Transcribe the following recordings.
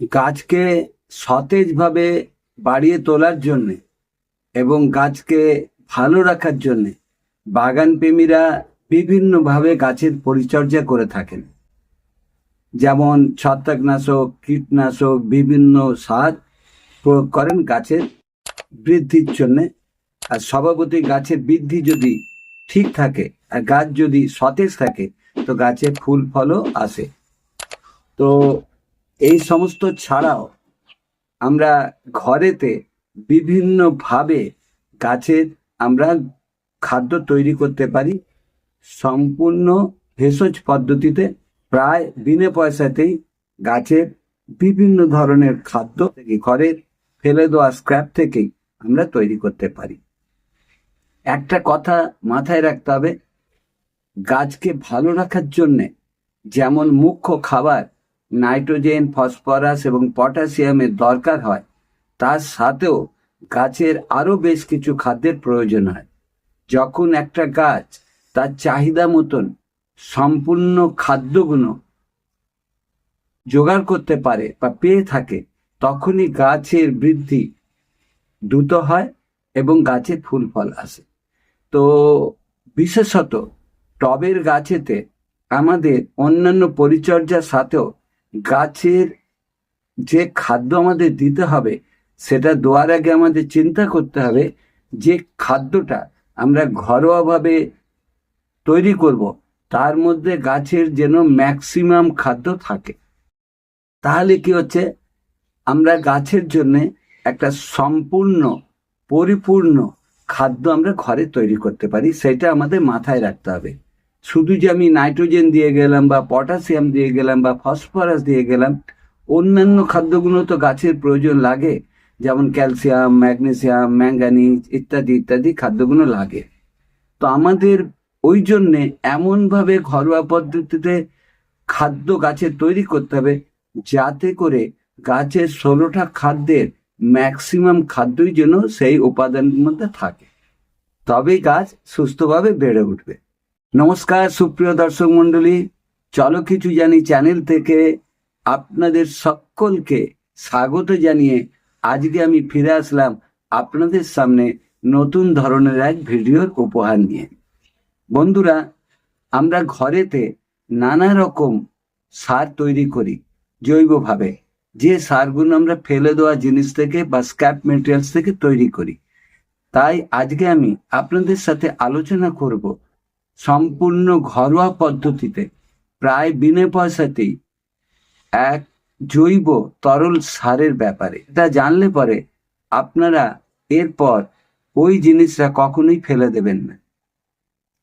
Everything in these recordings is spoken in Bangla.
গাছকে সতেজভাবে বাড়িয়ে তোলার জন্যে এবং গাছকে ভালো রাখার জন্যে বাগান প্রেমীরা বিভিন্নভাবে গাছের পরিচর্যা করে থাকেন। যেমন ছত্রাকনাশক, কীটনাশক, বিভিন্ন সার প্রয়োগ করেন গাছের বৃদ্ধির জন্যে। আর স্বভাবতই গাছের বৃদ্ধি যদি ঠিক থাকে আর গাছ যদি সতেজ থাকে, তো গাছে ফুল, ফলও আসে। তো এই সমস্ত ছাড়াও আমরা ঘরেতে বিভিন্নভাবে গাছের আমরা খাদ্য তৈরি করতে পারি। সম্পূর্ণ ভেষজ পদ্ধতিতে প্রায় বিনা পয়সাতেই গাছের বিভিন্ন ধরনের খাদ্য ঘরের ফেলে দেওয়া স্ক্র্যাপ থেকেই আমরা তৈরি করতে পারি। একটা কথা মাথায় রাখতে হবে, গাছকে ভালো রাখার জন্যে যেমন মুখ্য খাবার নাইট্রোজেন, ফসফরাস এবং পটাশিয়ামের দরকার হয়। তার সাথেও গাছের আরও বেশ কিছু খাদ্যের প্রয়োজন হয়। যখন একটা গাছ তার চাহিদা মতন সম্পূর্ণ খাদ্যগুলো জোগাড় করতে পারে বা পেয়ে থাকে, তখনই গাছের বৃদ্ধি দ্রুত হয় এবং গাছে ফুল ফল আসে। তো বিশেষত টবের গাছেতে আমাদের অন্যান্য পরিচর্যার সাথেও গাছের যে খাদ্য আমাদের দিতে হবে, সেটা দেওয়ার আগে আমাদের চিন্তা করতে হবে যে খাদ্যটা আমরা ঘরোয়াভাবে তৈরি করব, তার মধ্যে গাছের যেন ম্যাক্সিমাম খাদ্য থাকে। তাহলে কি হচ্ছে? আমরা গাছের জন্যে একটা সম্পূর্ণ, পরিপূর্ণ খাদ্য আমরা ঘরে তৈরি করতে পারি, সেটা আমাদের মাথায় রাখতে হবে। শুধু যে আমি নাইট্রোজেন দিয়ে গেলাম বা পটাশিয়াম দিয়ে গেলাম বা ফসফরাস দিয়ে গেলাম, অন্যান্য খাদ্যগুলো তো গাছের প্রয়োজন লাগে, যেমন ক্যালসিয়াম, ম্যাগনেসিয়াম, ম্যাঙ্গানিজ ইত্যাদি ইত্যাদি খাদ্যগুলো লাগে। তো আমাদের ওই জন্যে এমনভাবে ঘরোয়া পদ্ধতিতে খাদ্য গাছের তৈরি করতে হবে, যাতে করে গাছের ষোলোটা খাদ্যের ম্যাক্সিমাম খাদ্যই যেন সেই উপাদানের মধ্যে থাকে। তবেই গাছ সুস্থভাবে বেড়ে উঠবে। নমস্কার, সুপ্রিয় দর্শক মণ্ডলী। চলো কিছু জানি চ্যানেল থেকে। আপনাদের সকলকে স্বাগত জানিয়ে আজকে আমি ফিরে আসলাম আপনাদের সামনে নতুন ধরনের এক ভিডিওর উপহার নিয়ে। বন্ধুরা, আমরা ঘরেতে নানা রকম সার তৈরি করি জৈবভাবে। যে সারগুলো আমরা ফেলে দেওয়া জিনিস থেকে বা স্ক্র্যাপ মেটেরিয়ালস থেকে তৈরি করি। তাই আজকে আমি আপনাদের সাথে আলোচনা করব সম্পূর্ণ ঘরোয়া পদ্ধতিতে প্রায় বিনা পয়সাতেই এক জৈব তরল সারের ব্যাপারে। এটা জানলে পরে আপনারা এরপর ওই জিনিসটা কখনোই ফেলে দেবেন না।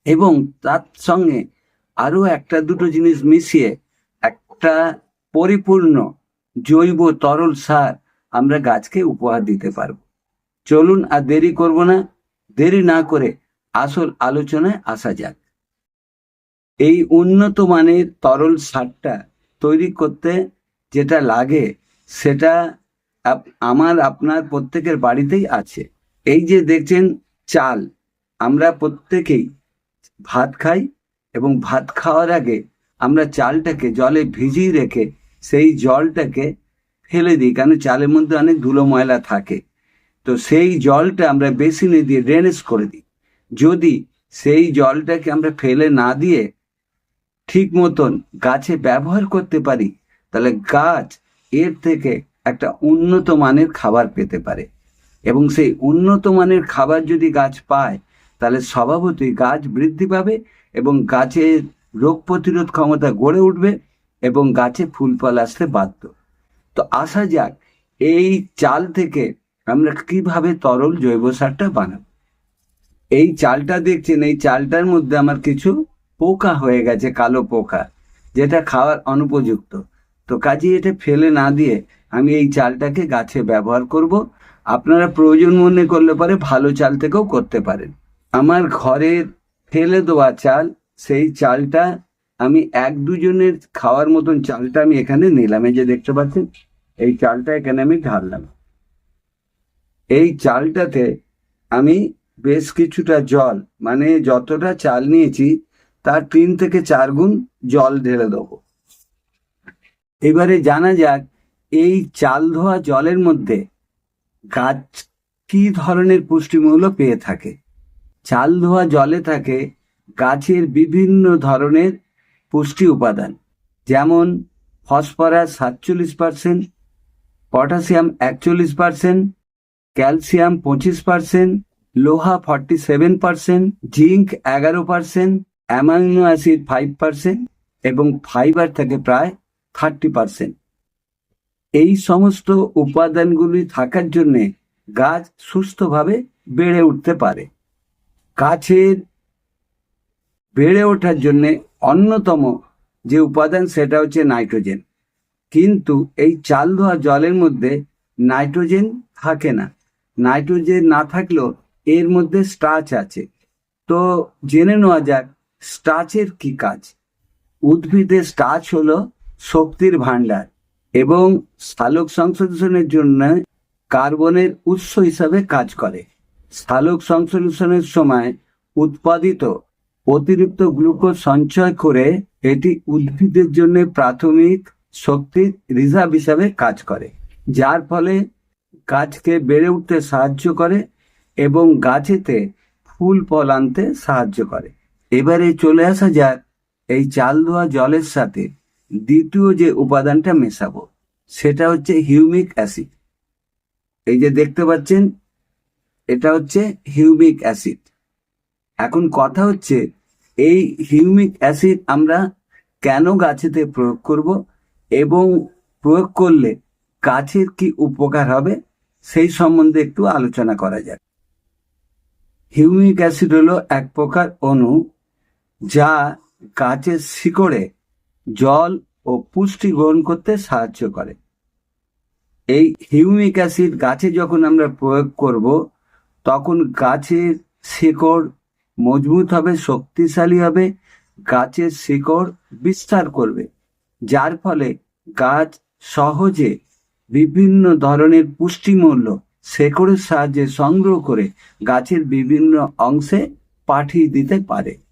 এবং তার সঙ্গে আরও একটা দুটো জিনিস মিশিয়ে একটা পরিপূর্ণ জৈব তরল সার আমরা গাছকে উপহার দিতে পারব। চলুন আর দেরি করব না। দেরি না করে আসল আলোচনায় আসা যাক। এই উন্নত মানের তরল সারটা তৈরি করতে যেটা লাগে, সেটা আমার আপনার প্রত্যেকের বাড়িতেই আছে। এই যে দেখছেন চাল, আমরা প্রত্যেকেই ভাত খাই এবং ভাত খাওয়ার আগে আমরা চালটাকে জলে ভিজিয়ে রেখে সেই জলটাকে ফেলে দিই কারণ চালের মধ্যে অনেক ধুলো ময়লা থাকে। তো সেই জলটা আমরা বেসিনে দিয়ে ড্রেনেজ করে দিই। যদি সেই জলটাকে আমরা ফেলে না দিয়ে ঠিক মতন গাছে ব্যবহার করতে পারি, তাহলে গাছ এর থেকে একটা উন্নত মানের খাবার পেতে পারে। এবং সেই উন্নত মানের খাবার যদি গাছ পায়, তাহলে স্বভাবতই গাছ বৃদ্ধি পাবে এবং গাছের রোগ প্রতিরোধ ক্ষমতা গড়ে উঠবে এবং গাছে ফুল ফল আসতে বাধ্য। তো আসা যাক, এই চাল থেকে আমরা কীভাবে তরল জৈব সারটা বানাবো? এই চালটা দেখছেন, এই চালটার মধ্যে আমার কিছু পোকা হয়ে গেছে, কালো পোকা। যেটা খাওয়ার অনুপযুক্ত। তো কাজে, এটা ফেলে না দিয়ে আমি এই চালটাকে গাছে ব্যবহার করব। আপনারা প্রয়োজন মনে করলে পরে ভালো চাল থেকেও করতে পারেন। আমার ঘরের ফেলে দেওয়া চাল, সেই চালটা আমি এক দুজনের খাওয়ার মতন চালটা আমি এখানে নিলাম। এই যে দেখতে পাচ্ছেন, এই চালটা এখানে আমি ঢাললাম। এই চালটাতে আমি বেশ কিছুটা জল মানে যতটা চাল নিয়েছি তার তিন থেকে চার গুণ জল ঢেলে দেবো। এবারে জানা যাক, এই চাল ধোয়া জলের মধ্যে গাছ কি ধরনের পুষ্টিমূল্য পেয়ে থাকে? চাল ধোয়া জলে থাকে গাছের বিভিন্ন ধরনের পুষ্টি উপাদান, যেমন ফসফরাস সাতচল্লিশ পার্সেন্ট, পটাশিয়াম একচল্লিশ পার্সেন্ট, ক্যালসিয়াম পঁচিশ পার্সেন্ট, লোহা ফর্টি সেভেন পার্সেন্ট, জিঙ্ক এগারো percent amino acid five percent এবং ফাইবার থাকে প্রায় থার্টি পার্সেন্ট এই সমস্ত উপাদানগুলি থাকার জন্যে গাছ সুস্থভাবে বেড়ে উঠতে পারে। গাছের বেড়ে ওঠার জন্যে অন্যতম যে উপাদান সেটা হচ্ছে নাইট্রোজেন। কিন্তু এই চাল ধোয়া জলের মধ্যে নাইট্রোজেন থাকে না। নাইট্রোজেন না থাকলেও এর মধ্যে স্টার্চ আছে। তো জেনে নেওয়া যাক স্টার্চের কি কাজ? উদ্ভিদের স্টার্চ হলো শক্তির ভাণ্ডার এবং সালোক সংশ্লেষণের জন্য কার্বনের উৎস হিসাবে কাজ করে। সালোক সংশ্লেষণের সময় উৎপাদিত অতিরিক্ত গ্লুকোজ সঞ্চয় করে এটি উদ্ভিদের জন্য প্রাথমিক শক্তির রিজার্ভ হিসাবে কাজ করে, যার ফলে গাছকে বেড়ে উঠতে সাহায্য করে এবং গাছেতে ফুল ফল আনতে সাহায্য করে। এবারে চলে আসা যাক এই চাল ধোয়া জলের সাথে দ্বিতীয় যে উপাদানটা মেশাবো, সেটা হচ্ছে হিউমিক অ্যাসিড। এই যে দেখতে পাচ্ছেন, এটা হচ্ছে হিউমিক অ্যাসিড। এখন কথা হচ্ছে, এই হিউমিক অ্যাসিড আমরা কেন গাছেতে প্রয়োগ করব এবং প্রয়োগ করলে গাছের কি উপকার হবে, সেই সম্বন্ধে একটু আলোচনা করা যাক। হিউমিক অ্যাসিড হলো এক প্রকার অণু যা গাছের শিকড়ে জল ও পুষ্টি গ্রহণ করতে সাহায্য করে। এই হিউমিক অ্যাসিড গাছে যখন আমরা প্রয়োগ করব, তখন গাছের শিকড় মজবুত হবে, শক্তিশালী হবে, গাছের শিকড় বিস্তার করবে, যার ফলে গাছ সহজে বিভিন্ন ধরনের পুষ্টিমূল্য শেকড়ের সাহায্যে সংগ্রহ করে গাছের বিভিন্ন অংশে পাঠিয়ে দিতে পারে।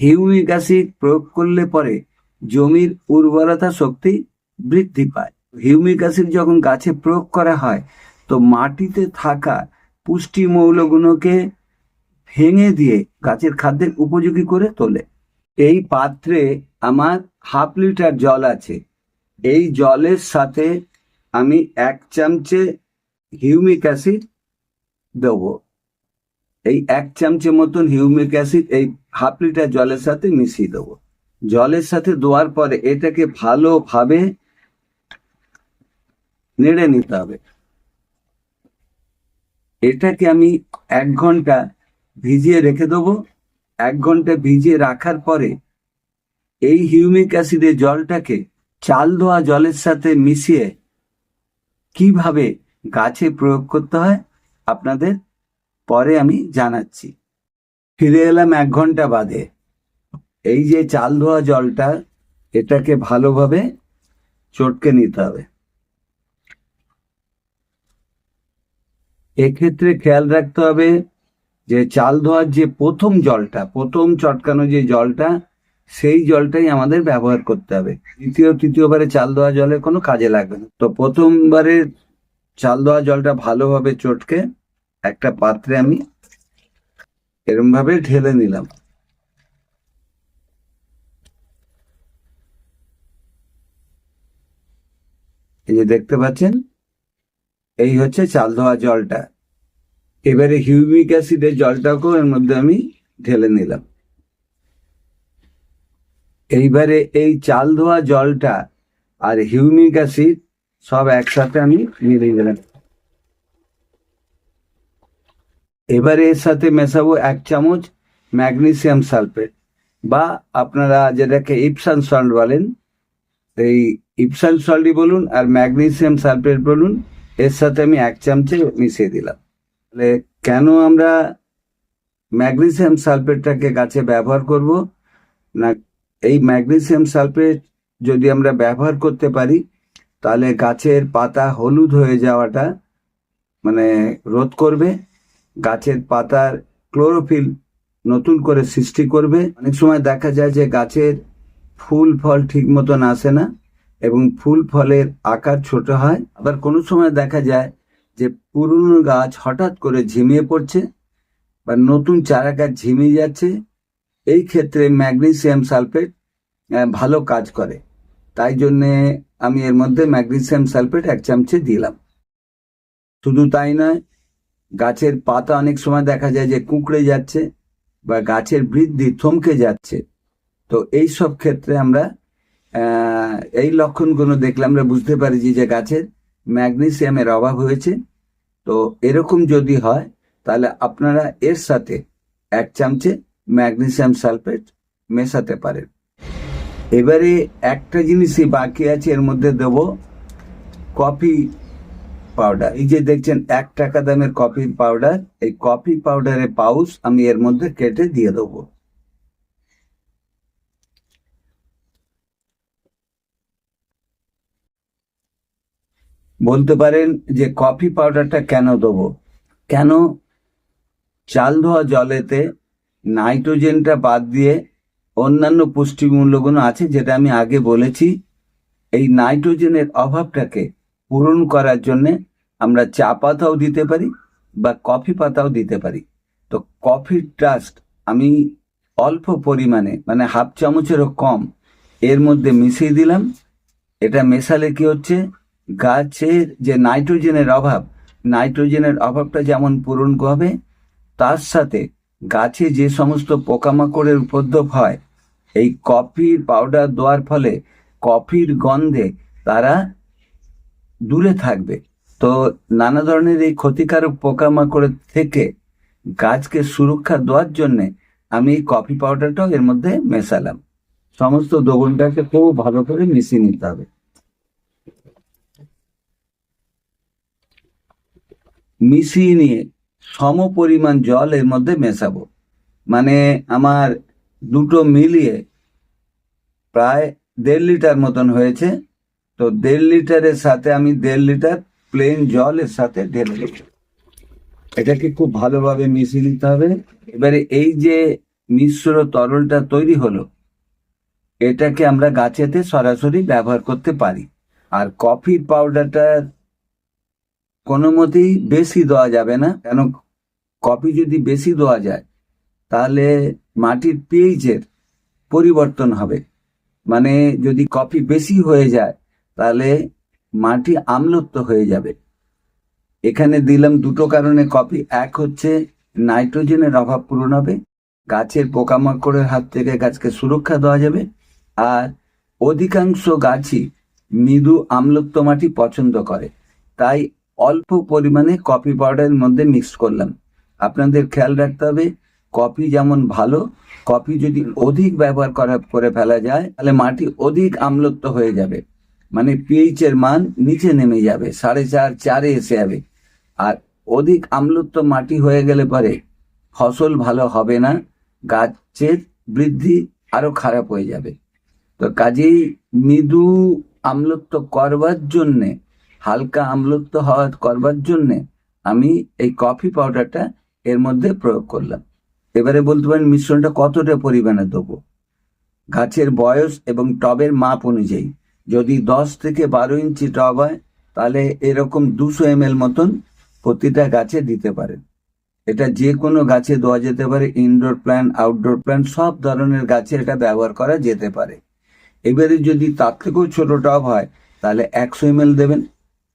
হিউমিক অ্যাসিড প্রয়োগ করলে পরে জমির উর্বরতা শক্তি বৃদ্ধি পায়। হিউমিক অ্যাসিড যখন গাছে প্রয়োগ করা হয়, তো মাটিতে থাকা পুষ্টি মৌলগুলোকে ভেঙে দিয়ে গাছের খাদ্যের উপযোগী করে তোলে। এই পাত্রে আমার হাফ লিটার জল আছে। এই জলের সাথে আমি এক চামচে হিউমিক অ্যাসিড দেবো। এই এক চামচে মতন হিউমিক অ্যাসিড এই হাফ লিটার জলের সাথে মিশিয়ে দেবো। জলের সাথে দেওয়ার পরে এটাকে ভালোভাবে নেড়ে নিতে হবে। এটাকে আমি এক ঘণ্টা ভিজিয়ে রেখে দেবো। এক ঘণ্টা ভিজিয়ে রাখার পরে এই হিউমিক অ্যাসিডের জলটাকে চাল ধোয়া জলের সাথে মিশিয়ে কীভাবে গাছে প্রয়োগ করতে হয় আপনাদের পরে আমি জানাচ্ছি। ফিরে এলাম এক ঘণ্টা বাদে। এই যে চাল ধোয়া জলটা, এটাকে ভালোভাবে চটকে নিতে হবে। এক্ষেত্রে খেয়াল রাখতে হবে যে চাল ধোয়ার যে প্রথম জলটা, প্রথম চটকানো যে জলটা, সেই জলটাই আমাদের ব্যবহার করতে হবে। দ্বিতীয়, তৃতীয়বারে চাল ধোয়া জলের কোনো কাজে লাগবে না। তো প্রথমবারে চাল ধোয়া জলটা ভালোভাবে চটকে একটা পাত্রে আমি এরম ভাবে ঢেলে নিলাম। এই যে দেখতে পাচ্ছেন, এই হচ্ছে চাল ধোয়া জলটা। এবারে হিউমিক অ্যাসিডের জলটাকেও এর মধ্যে আমি ঢেলে নিলাম। এইবারে এই চাল ধোয়া জলটা আর হিউমিক অ্যাসিড সব একসাথে আমি মিলিয়ে দিলাম এবারে এর সাথে মেশাবো এক চামচ ম্যাগনেসিয়াম সালফেট বা আপনারা যেটাকে ইপসান সল্ট বলেন, এই ইপসান সল্টই বলুন আর ম্যাগনেসিয়াম সালফেট বলুন, এর সাথে আমি এক চামচে মিশিয়ে দিলাম। তাহলে কেন আমরা ম্যাগনেসিয়াম সালফেটটাকে গাছে ব্যবহার করব? না, এই ম্যাগনেসিয়াম সালফেট যদি আমরা ব্যবহার করতে পারি, তাহলে গাছের পাতা হলুদ হয়ে যাওয়াটা মানে রোধ করবে। গাছের পাতার ক্লোরোফিল নতুন করে সৃষ্টি করবে। অনেক সময় দেখা যায় যে গাছের ফুল, ফল ঠিক মতন আসে না এবং ফুল, ফলের আকার ছোট হয়। আবার কোনো সময় দেখা যায় যে পুরনো গাছ হঠাৎ করে ঝিমিয়ে পড়ছে বা নতুন চারা গাছ ঝিমিয়ে যাচ্ছে। এই ক্ষেত্রে ম্যাগনেসিয়াম সালফেট ভালো কাজ করে। তাই জন্যে আমি এর মধ্যে ম্যাগনেসিয়াম সালফেট এক চামচে দিলাম। শুধু তাই নয় গাছের পাতা অনেক সময় দেখা যায় যে কুঁকড়ে যাচ্ছে বা গাছের বৃদ্ধি থমকে যাচ্ছে। তো এই সব ক্ষেত্রে আমরা এই লক্ষণগুলো দেখলে আমরা বুঝতে পারি যে গাছের ম্যাগনেসিয়ামের অভাব হয়েছে। তো এরকম যদি হয়, তাহলে আপনারা এর সাথে এক চামচে ম্যাগনেসিয়াম সালফেট মেশাতে পারেন। এবারে একটা জিনিসই বাকি আছে, এর মধ্যে দেব কফি পাউডার এই যে দেখছেন, এক টাকা দামের কফি পাউডার এই কফি পাউডারের পাউচ আমি এর মধ্যে কেটে দিয়ে দেবো। বলতে পারেন যে কফি পাউডারটা কেন দেবো? কেন? চাল ধোয়া জলেতে নাইট্রোজেনটা বাদ দিয়ে অন্যান্য পুষ্টিমূল্যগুলো আছে যেটা আমি আগে বলেছি। এই নাইট্রোজেনের অভাবটাকে পূরণ করার জন্যে আমরা চা পাতাও দিতে পারি বা কফি পাতাও দিতে পারি। তো কফির ট্রাস্ট আমি অল্প পরিমাণে মানে হাফ চামচেরও কম, এর মধ্যে মিশিয়ে দিলাম। এটা মেশালে কি হচ্ছে? গাছের যে নাইট্রোজেনের অভাব, নাইট্রোজেনের অভাবটা যেমন পূরণ হবে, তার সাথে গাছে যে সমস্ত পোকামাকড়ের উপদ্রব হয়, এই কফির পাউডার দেওয়ার ফলে কফির গন্ধে তারা দূরে থাকবে। তো নানা ধরনের এই ক্ষতিকারক পোকামাকড়ের থেকে গাছকে সুরক্ষা দেওয়ার জন্যে আমি এই কফি পাউডারটাও এর মধ্যে মেশালাম। সমস্ত দ্রবণটাকে খুব ভালো করে মিশিয়ে নিতে হবে। মিশিয়ে নিয়ে সম পরিমাণ জল এর মধ্যে মেশাবো। মানে আমার দুটো মিলিয়ে প্রায় দেড় লিটার মতন হয়েছে। তো দেড় লিটারের সাথে আমি দেড় লিটার প্লেন জল এর সাথে ঢেলে দেব এটাকে খুব ভালোভাবে মিশিয়ে নিতে হবে। এবারে এই যে মিশ্র তরলটা তৈরি হলো, এটাকে আমরা গাছেতে সরাসরি ব্যবহার করতে পারি। আর কফির পাউডারটার কোনো মতেই বেশি দেওয়া যাবে না, কেন কফি যদি বেশি দেওয়া যায়, তাহলে মাটির পিএইচের পরিবর্তন হবে। মানে যদি কফি বেশি হয়ে যায়, তাহলে মাটি আমলত্ব হয়ে যাবে। এখানে দিলাম দুটো কারণে কফি এক হচ্ছে নাইট্রোজেনের অভাব পূরণ হবে, গাছের পোকামাকড়ের হাত থেকে গাছকে সুরক্ষা দেওয়া যাবে, আর অধিকাংশ গাছই মৃদু আমলত্ব মাটি পছন্দ করে। তাই অল্প পরিমাণে কফি পাউডারের মধ্যে মিক্স করলাম। আপনাদের খেয়াল রাখতে হবে কফি যেমন ভালো, কপি যদি অধিক ব্যবহার করা করে ফেলা যায়, তাহলে মাটি অধিক আমলত্ব হয়ে যাবে। মানে পিএইচ এর মান নিচে নেমে যাবে, সাড়ে চার, চারে এসে যাবে। আর অধিক আমলত্ব মাটি হয়ে গেলে পরে ফসল ভালো হবে না, গাছের বৃদ্ধি আরও খারাপ হয়ে যাবে। তো কাজেই মৃদু আমলত্ব করবার জন্যে, হালকা আমলত্ব হওয়া করবার জন্যে আমি এই কফি পাউডারটা এর মধ্যে প্রয়োগ করলাম। এবারে বলতে পারেন মিশ্রণটা কতটা পরিমাণে দেবো? গাছের বয়স এবং টবের মাপ অনুযায়ী। যদি দশ থেকে বারো ইঞ্চি টব হয়, তাহলে এরকম দুশো এম মতন প্রতিটা গাছে দিতে পারেন এটা যে কোনো গাছে দেওয়া যেতে পারে ইনডোর প্ল্যান্ট আউটডোর প্ল্যান্ট সব ধরনের গাছে এটা ব্যবহার করা যেতে পারে। এবারে যদি তার থেকেও ছোট টব হয়, তাহলে একশো এম দেবেন।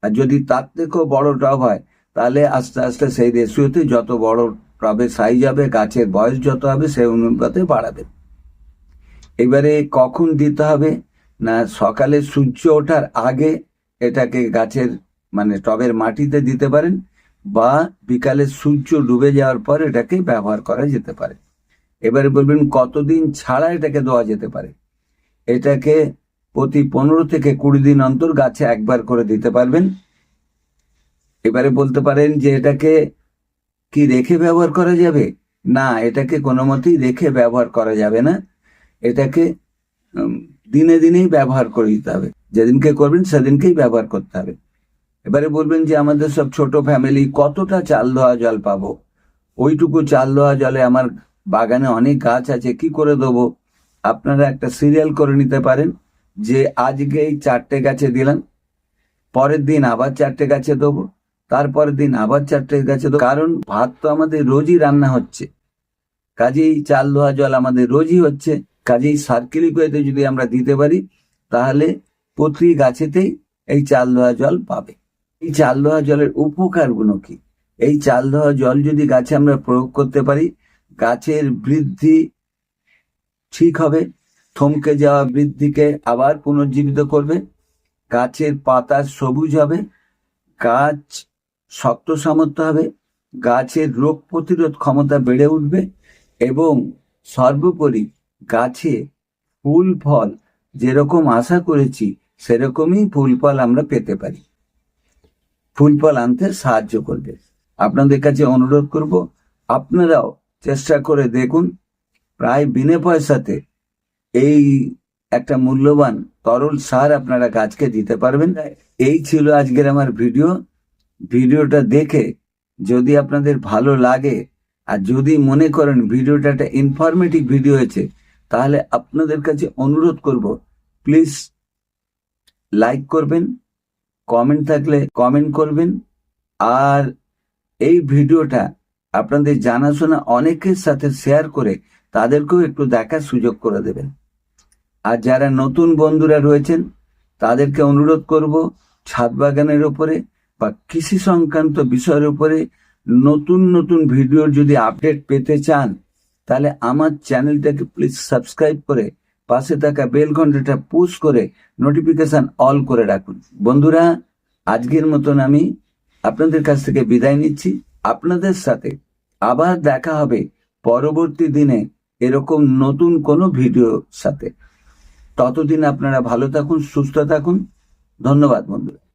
আর যদি তার থেকেও বড় টব হয়, তাহলে আস্তে আস্তে সেই রেশিওতে যত বড় টবের সাইজ হবে, গাছের বয়স যত হবে, সেই অনুপাতে বাড়াবেন। এবারে কখন দিতে হবে? না, সকালে সূর্য ওঠার আগে এটাকে গাছের মানে টবের মাটিতে দিতে পারেন বা বিকালে সূর্য ডুবে যাওয়ার পর এটাকে ব্যবহার করা যেতে পারে। এবারে বলবেন কতদিন ছাড়া এটাকে দেওয়া যেতে পারে? এটাকে প্রতি পনেরো থেকে কুড়ি দিন অন্তর গাছে একবার করে দিতে পারবেন। এবারে বলতে পারেন যে এটাকে কি রেখে ব্যবহার করা যাবে? না, এটাকে কোনো মতেই রেখে ব্যবহার করা যাবে না। এটাকে দিনে দিনেই ব্যবহার করে দিতে হবে। যেদিনকে করবেন, সেদিনকেই ব্যবহার করতে হবে। এবারে বলবেন যে, আমাদের সব ছোট ফ্যামিলি কতটা চাল ধোয়া জল পাবো? ওইটুকু চাল ধোয়া জলে আমার বাগানে অনেক গাছ আছে, কি করে দেবো আপনারা একটা সিরিয়াল করে নিতে পারেন যে, আজকে এই চারটে গাছে দিলাম, পরের দিন আবার চারটে গাছে দেবো তারপরের দিন আবার চারটে গাছে দেবো কারণ ভাত তো আমাদের রোজই রান্না হচ্ছে। কাজেই চাল ধোয়া জল আমাদের রোজই হচ্ছে। কাজেই সার্কেলিক ওয়েতে যদি আমরা দিতে পারি, তাহলে প্রতি গাছেতেই এই চাল ধোয়া জল পাবে। এই চাল ধোয়া জলের উপকারগুলো কি? এই চাল ধোয়া জল যদি গাছে আমরা প্রয়োগ করতে পারি, গাছের বৃদ্ধি ঠিক হবে, থমকে যাওয়া বৃদ্ধিকে আবার পুনর্জীবিত করবে, গাছের পাতা সবুজ হবে, গাছ শক্ত সামর্থ্য হবে, গাছের রোগ প্রতিরোধ ক্ষমতা বেড়ে উঠবে এবং সর্বোপরি গাছে ফুল ফল যেরকম আশা করেছি, সেরকমই ফুল ফল আমরা পেতে পারি। ফুল ফল আনতে সাহায্য করবে। আপনাদের কাছে অনুরোধ করব, আপনারাও চেষ্টা করে দেখুন, প্রায় বিনে পয়সাতে এই একটা মূল্যবান তরল সার আপনারা গাছকে দিতে পারবেন। এই ছিল আজকের আমার ভিডিও। ভিডিওটা দেখে যদি আপনাদের ভালো লাগে, আর যদি মনে করেন ভিডিওটা একটা ইনফরমেটিভ ভিডিও হয়েছে তাহলে আপনাদের কাছে অনুরোধ করব প্লিজ লাইক করবেন কমেন্ট থাকলে কমেন্ট করবেন, আর এই ভিডিওটা আপনাদের জানাশোনা অনেকের সাথে শেয়ার করে তাদেরকেও একটু দেখার সুযোগ করে দেবেন। আর যারা নতুন বন্ধুরা রয়েছেন, তাদেরকে অনুরোধ করব, ছাদ বাগানের উপরে বা কৃষি সংক্রান্ত বিষয়ের উপরে নতুন নতুন ভিডিওর যদি আপডেট পেতে চান তাহলে আমার চ্যানেলটাকে প্লিজ সাবস্ক্রাইব করে পাশে থাকা বেল ঘন্টাটা পুশ করে নোটিফিকেশন অল করে রাখুন। বন্ধুরা, আজকের মতন আমি আপনাদের কাছ থেকে বিদায় নিচ্ছি। আপনাদের সাথে আবার দেখা হবে পরবর্তী দিনে এরকম নতুন কোনো ভিডিওর সাথে। ততদিন আপনারা ভালো থাকুন, সুস্থ থাকুন। ধন্যবাদ বন্ধুরা।